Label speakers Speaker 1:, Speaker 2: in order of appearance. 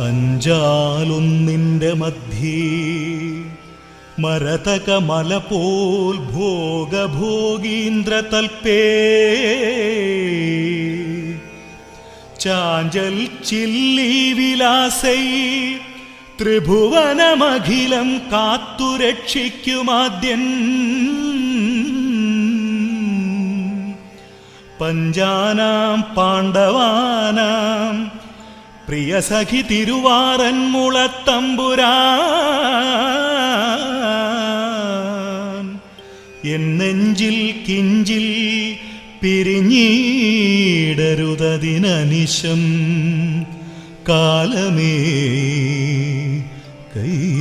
Speaker 1: അഞ്ചാലൊന്നിന്റെ മധ്യേ മരതകമല പോൽ ഭോഗഭോഗീന്ദ്ര തൽപ്പേ ചാഞ്ചൽ chilli വിലാസൈ ത്രിഭുവനമഖിലം കാത്തുരക്ഷിക്കുമാദ്യൻ. പഞ്ചാനാം പാണ്ഡവാനാം പ്രിയസഖി തിരുവാറൻ മുളത്തമ്പുരാ N നെഞ്ചിൽ കിഞ്ചിൽ പിരിഞ്ഞീടരുതതിനനിശം കാലമേ കൈതൊഴുന്നേ